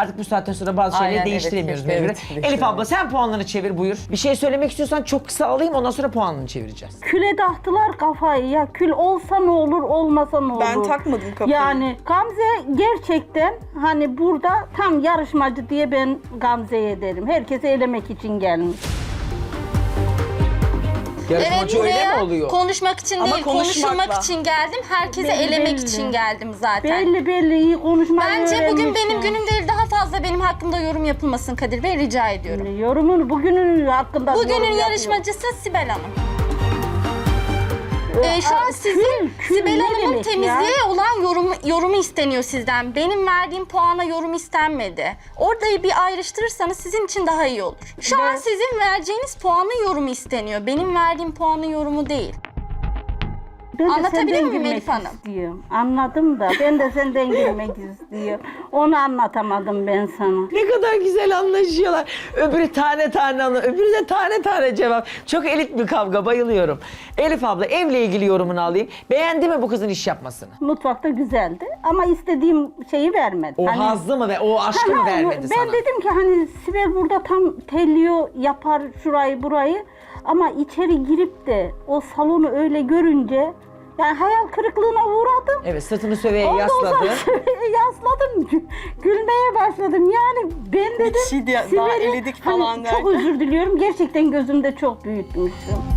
Artık bu saatten sonra bazı şeyleri Aynen, evet, değiştiremiyoruz keşke, mecburen. evet, Elif abla sen puanlarını çevir buyur. Bir şey söylemek istiyorsan çok kısa alayım ondan sonra puanını çevireceğiz. Küle taktılar kafayı ya. Kül olsa ne olur, olmasa ne olur. Ben takmadım kafayı. Yani Gamze gerçekten hani burada tam yarışmacı diye ben Gamze'ye derim. Herkesi elemek için gelmiş. Yarışmacı öyle mi oluyor? konuşmak için Ama değil, konuşmakla. konuşmak için geldim. Herkese Belli, elemek belli. için geldim zaten. Belli belli iyi konuşmayı Bence bugün benim günüm değil, daha fazla benim hakkımda yorum yapılmasın Kadir Bey, rica ediyorum. Yorumun bugünün hakkında yorum Bugünün yapıyor. yarışmacısı Sibel Hanım. Ee, şu an sizin Sibel Hanım'ın temizliğe olan yorumu, yorumu isteniyor sizden. Benim verdiğim puana yorum istenmedi. Orada bir ayrıştırırsanız sizin için daha iyi olur. Şu an sizin vereceğiniz puanın yorumu isteniyor. Benim verdiğim puanın yorumu değil. Ben de Anlatabiliyor senden muyum girmek Elif Hanım? istiyorum. Anladım da ben de senden girmek istiyorum. Onu anlatamadım ben sana. Ne kadar güzel anlaşıyorlar. Öbürü tane tane anı, öbürü de tane tane cevap. Çok elit bir kavga, bayılıyorum. Elif abla evle ilgili yorumunu alayım. Beğendi mi bu kızın iş yapmasını? Mutfakta güzeldi ama istediğim şeyi vermedi. O Hani- hazzı mı ve o aşkı mı vermedi ben sana? dedim ki hani Sibel burada tam telliyor yapar şurayı burayı ama içeri girip de o salonu öyle görünce yani hayal kırıklığına uğradım. Evet sırtını söveye Ondan sonra yasladı. yasladım. gü- Gülmeye başladım. Yani ben dedim kişiyi de daha Sibel'i eledik falan hani çok derken. özür diliyorum. Gerçekten gözümde çok büyütmüşüm.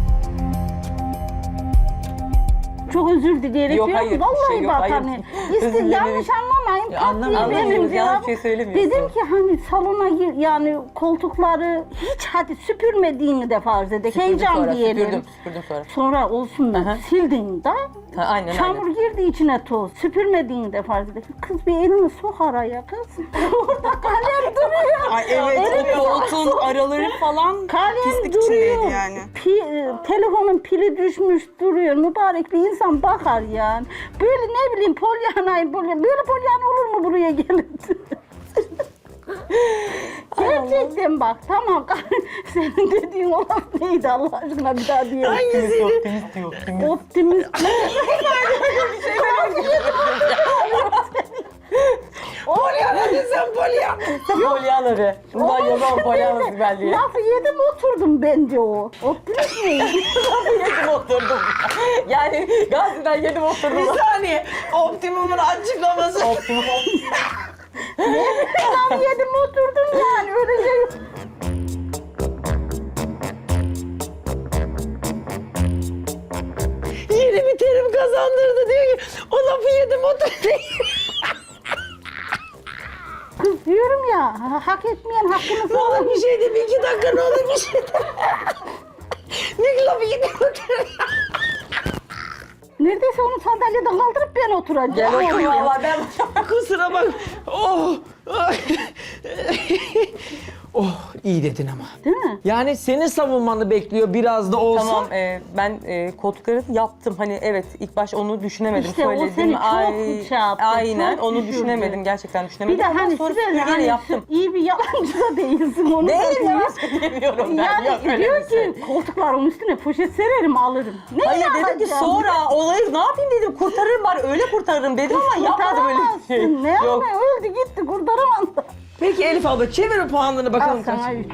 Çok özür dileyerek Yok, diyorum. hayır, Vallahi şey yok, bak hayır. hani Özür dilerim. yanlış anlamayın. Ya pat anlam- diye anlamıyoruz, yanlış cevabım- şey söylemiyorsun. Dedim ki hani salona gir yani koltukları hiç hadi süpürmediğini de farz edek. Süpürdüm Heyecan sonra, diyelim. Süpürdüm, süpürdüm sonra. Sonra olsun da sildin de Ha, aynen çamur aynen. girdi içine toz. Süpürmediğini de farz edek. Kız bir elini sok araya kız. Orada kalem duruyor. Ay evet Elini o koltuğun araları falan Kalem pislik duruyor. içindeydi yani. Pi- e, telefonun pili düşmüş duruyor. Mübarek bir insan bakar yani. Böyle ne bileyim polyanayım böyle, böyle polyan olur mu buraya gelip? Gerçekten bak tamam senin dediğin o laf neydi Allah aşkına bir daha diyelim. Optimist, optimist diyor, optimist. Optimist. Polyana sen Polyana. Polyana be. Bundan yazan Polyana Sibel diye. Lafı yedim oturdum bence o. Optimist miydi? yedim oturdum. Yani Gazi'den yedim oturdum. Bir saniye. Optimum'un açıklaması. Optimum. Lafı yedim oturdum yani öyle şey. Yeni bir terim kazandırdı diyor ki o lafı yedim o da Kız diyorum ya ha- hak etmeyen hakkını Ne olur bir şey bir iki dakika ne olur bir şey de. ne lafı yedim o da. Neredeyse onu sandalyeden kaldırıp ben oturacağım. Gel otur valla ben. Kusura bak. Oh. oh iyi dedin ama. Değil mi? Yani senin savunmanı bekliyor biraz da olsa. Tamam e, ben e, koltukları yaptım. Hani evet ilk baş onu düşünemedim. İşte o Söyledim. seni çok şey yaptı, Aynen çok onu düşürdü. düşünemedim. Gerçekten Bir düşünemedim. de Ama hani sonra Sibel yine hani yaptım. iyi bir yalancı da değilsin onu da diyeyim. ya aşkım demiyorum ben. Yani Yok öyle diyor bir şey. ki koltukların üstüne poşet sererim alırım. Ne Hayır dedim ki sonra olayı ne yapayım dedim kurtarırım bari öyle kurtarırım dedim ama yapmadım öyle bir şey. Kurtaramazsın. Ne Yok. yapayım öldü gitti kurtaramaz da. Peki Elif abla çevir puanlarını Al bakalım kaç. sana üç.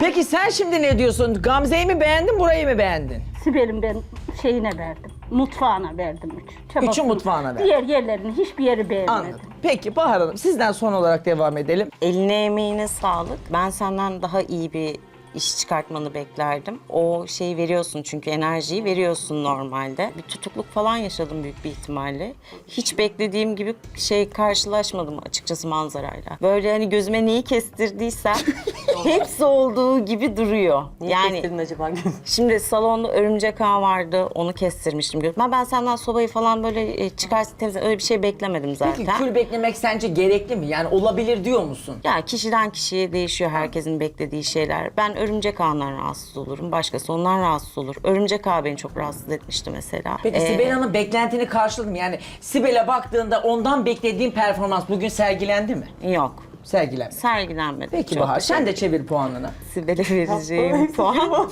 Peki sen şimdi ne diyorsun? Gamze'yi mi beğendin, burayı mı beğendin? Sibel'in ben şeyine verdim. Mutfağına verdim üç. Çabasını. Üçü mutfağına verdin. Diğer yerlerini hiçbir yeri beğenmedim. Anladım. Peki Bahar Hanım sizden son olarak devam edelim. Eline emeğine sağlık. Ben senden daha iyi bir iş çıkartmanı beklerdim. O şeyi veriyorsun çünkü enerjiyi veriyorsun normalde. Bir tutukluk falan yaşadım büyük bir ihtimalle. Hiç beklediğim gibi şey karşılaşmadım açıkçası manzarayla. Böyle hani gözüme neyi kestirdiysem hepsi olduğu gibi duruyor. Niye yani kestirdin acaba? Şimdi salonda örümcek ağ vardı. Onu kestirmiştim. Ben, ben senden sobayı falan böyle e, çıkarsın temizle öyle bir şey beklemedim zaten. Peki kül beklemek sence gerekli mi? Yani olabilir diyor musun? Ya kişiden kişiye değişiyor herkesin beklediği şeyler. Ben örümcek ağından rahatsız olurum. Başkası ondan rahatsız olur. Örümcek ağ beni çok rahatsız etmişti mesela. Peki Ee, Sibel Hanım beklentini karşıladı mı? Yani Sibel'e baktığında ondan beklediğin performans bugün sergilendi mi? Yok. Sergilenmedi. Sergilenmedi. Peki Çok Bahar sen de çevir puanını. Sibel'e vereceğim puan.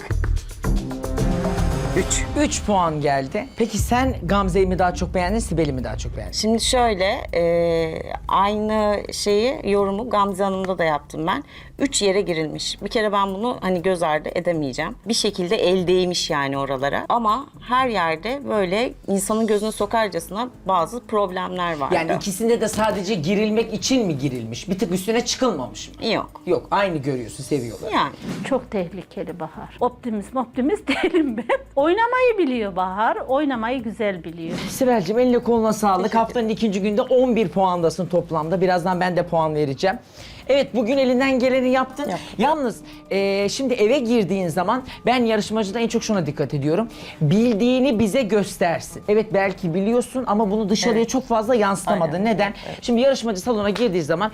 Üç. 3 puan geldi. Peki sen Gamze'yi mi daha çok beğendin, Sibel'i mi daha çok beğendin? Şimdi şöyle, e, aynı şeyi, yorumu Gamze Hanım'da da yaptım ben. Üç yere girilmiş. Bir kere ben bunu hani göz ardı edemeyeceğim. Bir şekilde el değmiş yani oralara. Ama her yerde böyle insanın gözüne sokarcasına bazı problemler vardı. Yani ikisinde de sadece girilmek için mi girilmiş? Bir tık üstüne çıkılmamış mı? Yok. Yok, aynı görüyorsun, seviyorlar. Yani. Çok tehlikeli Bahar. Optimist optimist değilim ben. Oynamayı biliyor Bahar. Oynamayı güzel biliyor. Sibel'cim eline koluna sağlık. Haftanın ikinci günde 11 puandasın toplamda. Birazdan ben de puan vereceğim. Evet bugün elinden geleni yaptın. Yalnız e, şimdi eve girdiğin zaman ben yarışmacıda en çok şuna dikkat ediyorum. Bildiğini bize göstersin. Evet belki biliyorsun ama bunu dışarıya çok fazla yansıtamadın. Neden? Şimdi yarışmacı salona girdiği zaman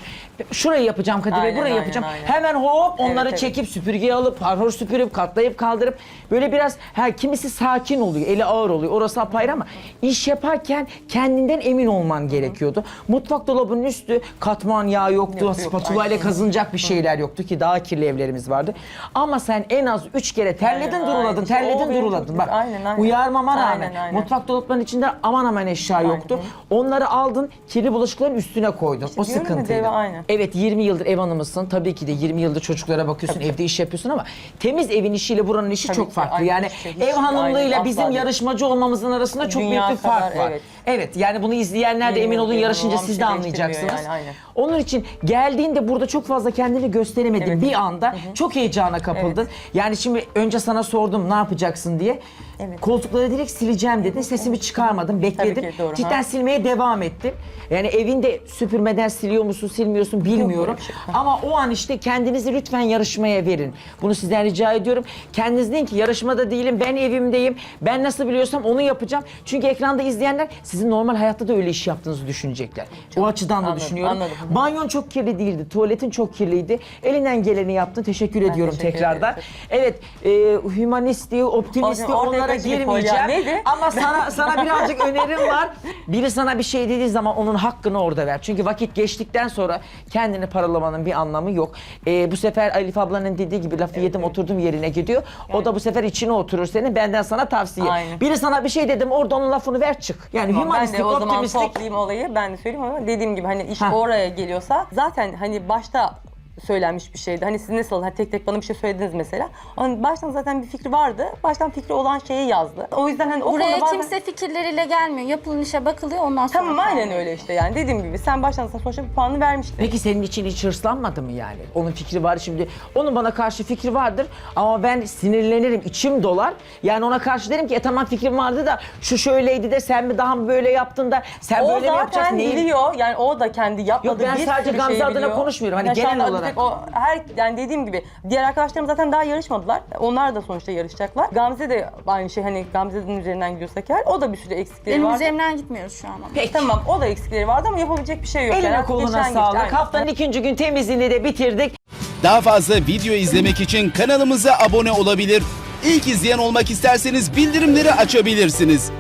şurayı yapacağım Kadir Bey, burayı aynen, yapacağım. aynen. Hemen hop onları evet. çekip süpürgeye alıp harhor süpürüp katlayıp kaldırıp böyle biraz her kimisi sakin oluyor, eli ağır oluyor. Orası apayrı ama iş yaparken kendinden emin olman gerekiyordu. Mutfak dolabının üstü katman yağı yoktu, Yok, yok, spatula aynen. kazınacak bir şeyler yoktu ki daha kirli evlerimiz vardı. Ama sen en az üç kere terledin Aynen, duruladın, aynen. terledin O benim duruladın. çok Bak aynen, aynen. uyarmama rağmen Aynen, aynen. mutfak dolaplarının içinde aman aman eşya yoktu. Onları aldın, kirli bulaşıkların üstüne koydun. o diyorum ya, sıkıntıydı. deve aynen. Evet 20 yıldır ev hanımısın. Tabii ki de 20 yıldır çocuklara bakıyorsun, evde iş yapıyorsun ama temiz evin işiyle buranın işi Tabii çok ki, farklı. aynı yani şey, hiç ev hanımlığıyla aynı, bizim asla değil. yarışmacı olmamızın arasında çok Dünya büyük bir fark kadar, var. evet. Evet yani bunu izleyenler de emin olun yarışınca siz de şey değiştirmiyor anlayacaksınız. yani, aynen. Onun için geldiğinde burada çok fazla kendini gösteremedin Evet. bir anda. Çok heyecana kapıldın. Yani şimdi önce sana sordum ne yapacaksın diye. Evet. Koltukları direkt sileceğim dedin. Sesimi çıkarmadım. Bekledim. ki, doğru, Cidden ha. silmeye devam ettim. Yani evinde süpürmeden siliyor musun, silmiyorsun bilmiyorum. şey. Ama o an işte kendinizi lütfen yarışmaya verin. Bunu sizden rica ediyorum. Kendiniz deyin ki yarışmada değilim, ben evimdeyim. Ben nasıl biliyorsam onu yapacağım. Çünkü ekranda izleyenler sizin normal hayatta da öyle iş yaptığınızı düşünecekler. o açıdan da anladım, düşünüyorum. anladım. Banyon çok kirli değildi, tuvaletin çok kirliydi. Elinden geleni yaptın. Teşekkür ediyorum teşekkür tekrardan. ederim. Evet, e, hümanisti, optimisti onlara bir girmeyeceğim. Neydi? Ama sana sana birazcık önerim var. Biri sana bir şey dediği zaman onun hakkını orada ver. Çünkü vakit geçtikten sonra kendini paralamanın bir anlamı yok. Ee, bu sefer Elif ablanın dediği gibi lafı yedim oturdum yerine gidiyor. O da bu sefer içine oturur senin. Benden sana tavsiye. Aynen. Biri sana bir şey dedim orada onun lafını ver çık. Yani Tamam, ben de o zaman optimistik. toplayayım olayı ben de söyleyeyim ama dediğim gibi hani iş Ha. oraya geliyorsa zaten hani başta söylenmiş bir şeydi. Hani siz nasıl hani tek tek bana bir şey söylediniz mesela. Onun baştan zaten bir fikri vardı. Baştan fikri olan şeyi yazdı. O yüzden hani o Buraya konuda bazen- kimse fikirleriyle gelmiyor. Yapılan işe bakılıyor ondan sonra. Tamam aynen öyle işte yani dediğim gibi sen baştan sana sonuçta bir puanı vermiştin. Peki senin için hiç hırslanmadı mı yani? Onun fikri var şimdi. Onun bana karşı fikri vardır ama ben sinirlenirim, içim dolar. Yani ona karşı derim ki e tamam fikrim vardı da şu şöyleydi de sen mi daha mı böyle yaptın da sen o böyle mi yapacaksın? zaten Neyi- biliyor. Yani o da kendi yapmadığı Yok, ben bir sadece sürü Gamze şeyi adına biliyor. konuşmuyorum. Hani Yani şu genel anda bir olarak. O, her, yani dediğim gibi diğer arkadaşlarım zaten daha yarışmadılar. Onlar da sonuçta yarışacaklar. Gamze de aynı şey hani Gamze'nin üzerinden gidiyorsak eğer o da bir sürü eksikleri Benim vardı. üzerimden gitmiyoruz şu an. ama. Peki. Tamam o da eksikleri vardı ama yapabilecek bir şey yok. Eline Yani koluna geçen sağlık. aynen. Haftanın ikinci gün temizliğini de bitirdik. Daha fazla video izlemek için kanalımıza abone olabilir. İlk izleyen olmak isterseniz bildirimleri açabilirsiniz.